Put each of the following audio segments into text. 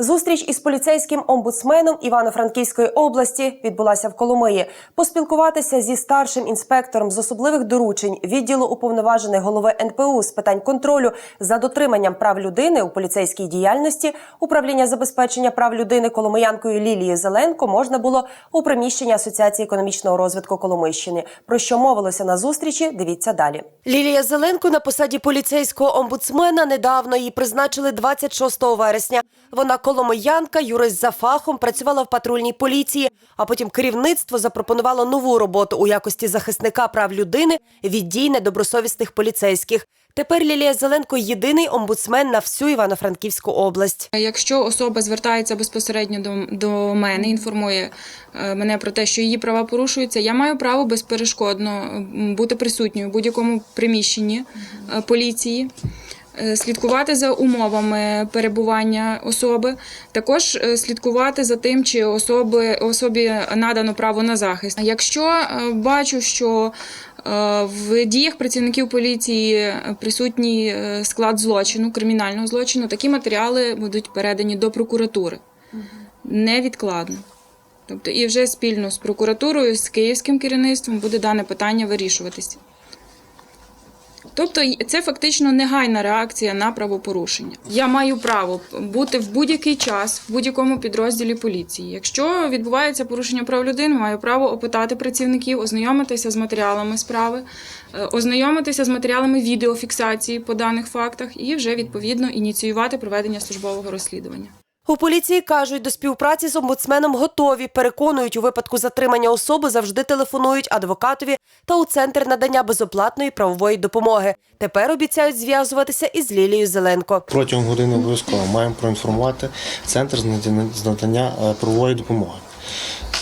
Зустріч із поліцейським омбудсменом Івано-Франківської області відбулася в Коломиї. Поспілкуватися зі старшим інспектором з особливих доручень відділу уповноважених голови НПУ з питань контролю за дотриманням прав людини у поліцейській діяльності управління забезпечення прав людини Коломиянкою Лілією Зеленко можна було у приміщенні Асоціації економічного розвитку Коломийщини. Про що мовилося на зустрічі? Дивіться далі. Лілія Зеленко на посаді поліцейського омбудсмена недавно її призначили 26 вересня. Вона коломиянка, юрист за фахом, працювала в патрульній поліції. А потім керівництво запропонувало нову роботу у якості захисника прав людини від дій недобросовісних поліцейських. Тепер Лілія Зеленко єдиний омбудсмен на всю Івано-Франківську область. Якщо особа звертається безпосередньо до, до мене, інформує е, мене про те, що її права порушуються, я маю право безперешкодно бути присутньою в будь-якому приміщенні е, поліції. Е, Слідкувати за умовами перебування особи, також е, слідкувати за тим, чи особи особі надано право на захист. Якщо е, бачу, що в діях працівників поліції присутній склад злочину, кримінального злочину, такі матеріали будуть передані до прокуратури невідкладно. Тобто, і вже спільно з прокуратурою, з київським керівництвом буде дане питання вирішуватися. Тобто це фактично негайна реакція на правопорушення. Я маю право бути в будь-який час в будь-якому підрозділі поліції. Якщо відбувається порушення прав людини, маю право опитати працівників, ознайомитися з матеріалами справи, е, ознайомитися з матеріалами відеофіксації по даних фактах і вже відповідно ініціювати проведення службового розслідування. У поліції кажуть, до співпраці з омбудсменом готові. Переконують, у випадку затримання особи завжди телефонують адвокатові та у центр надання безоплатної правової допомоги. Тепер обіцяють зв'язуватися із Лілією Зеленко. Протягом години обов'язково маємо проінформувати центр з надання- е, правової допомоги.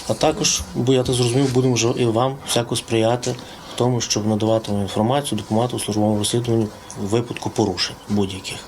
А також, бо я так зрозумів, будемо вже і вам всяко сприяти в тому, щоб надавати вам інформацію, допомагати у службовому розслідуванні в випадку порушень будь-яких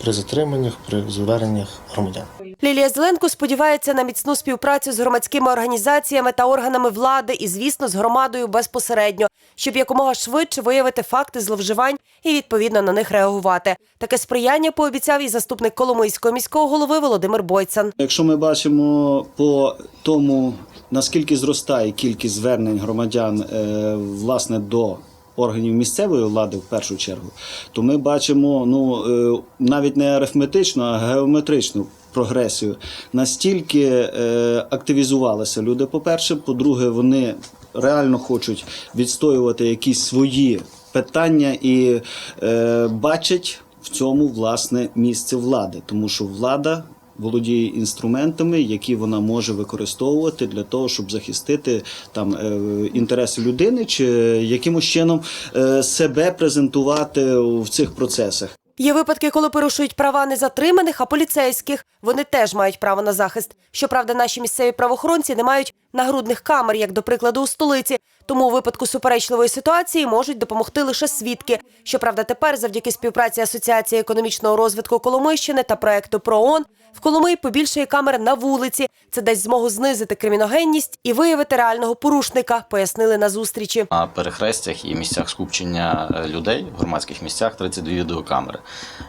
при затриманнях, при зверненнях громадян. Лілія Зеленко сподівається на міцну співпрацю з громадськими організаціями та органами влади і, звісно, з громадою безпосередньо, щоб якомога швидше виявити факти зловживань і відповідно на них реагувати. Таке сприяння пообіцяв і заступник Коломийського міського голови Володимир Бойцан. Якщо ми бачимо по тому, наскільки зростає кількість звернень громадян е, власне до органів місцевої влади в першу чергу, то ми бачимо ну е, навіть не арифметичну, а геометричну прогресію. Настільки е, активізувалися люди. По-перше, по-друге, вони реально хочуть відстоювати якісь свої питання і е, бачать в цьому власне місце влади, тому що влада володіє інструментами, які вона може використовувати для того, щоб захистити там е, інтереси людини, чи якимось чином е, себе презентувати в цих процесах. Є випадки, коли порушують права не затриманих, а поліцейських. Вони теж мають право на захист. Щоправда, наші місцеві правоохоронці не мають нагрудних камер, як до прикладу у столиці. Тому у випадку суперечливої ситуації можуть допомогти лише свідки. Щоправда, тепер, завдяки співпраці Асоціації економічного розвитку Коломийщини та проекту ПРООН, в Коломиї побільшає камер на вулиці. Це дасть змогу знизити криміногенність і виявити реального порушника, пояснили на зустрічі. На перехрестях і місцях скупчення е, людей в громадських місцях 32 відеокамери,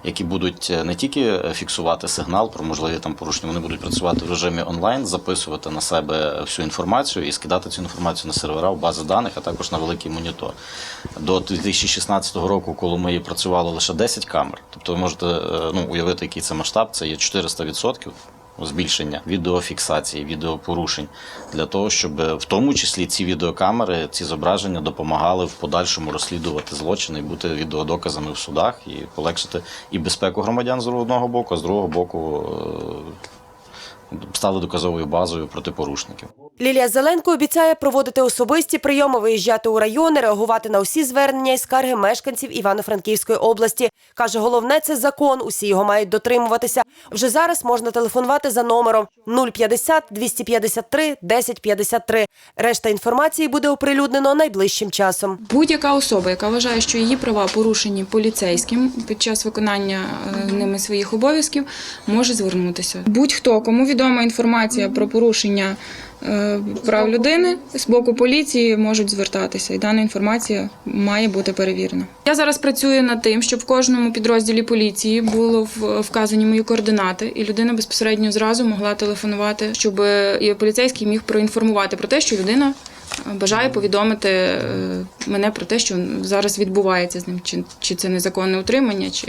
які будуть е, не тільки фіксувати сигнал про можливі там порушення, вони будуть працювати в режимі онлайн, записувати на себе всю інформацію і скидати цю інформацію на сервера в бази даних, а також на великий монітор. До 2016 року, коли ми працювало лише 10 камер, тобто ви можете е, ну, уявити, який це масштаб, це є 400% збільшення відеофіксації, відеопорушень для того, щоб е, в тому числі ці відеокамери, ці зображення допомагали в подальшому розслідувати злочини і бути відеодоказами в судах і полегшити і безпеку громадян з одного боку, а з другого боку е, стали доказовою базою проти порушників. Лілія Зеленко обіцяє проводити особисті прийоми, виїжджати у райони, реагувати на усі звернення і скарги мешканців Івано-Франківської області. Каже, головне це закон. Усі його мають дотримуватися. Вже зараз можна телефонувати за номером 050 253 1053. Решта інформації буде оприлюднено найближчим часом. Будь-яка особа, яка вважає, що її права порушені поліцейським під час виконання е, ними своїх обов'язків, може звернутися. Будь-хто, кому відома інформація про порушення е, прав людини з боку поліції можуть звертатися, і дана інформація має бути перевірена. Я зараз працюю над тим, щоб в кожному підрозділі поліції було вказані мої координати, і людина безпосередньо зразу могла телефонувати, щоб і поліцейський міг проінформувати про те, що людина. е, Бажає повідомити е, мене про те, що зараз відбувається з ним, чи, чи це незаконне утримання, чи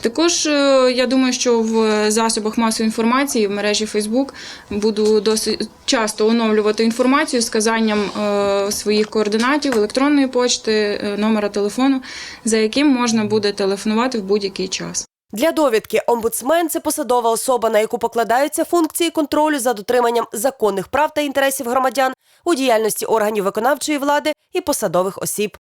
також е, я думаю, що в засобах масової інформації в мережі Facebook буду досить часто оновлювати інформацію з казанням своїх координатів, електронної почти, номера телефону, за яким можна буде телефонувати в будь-який час. Для довідки омбудсмен це посадова особа, на яку покладаються функції контролю за дотриманням законних прав та інтересів громадян у діяльності органів виконавчої влади і посадових осіб.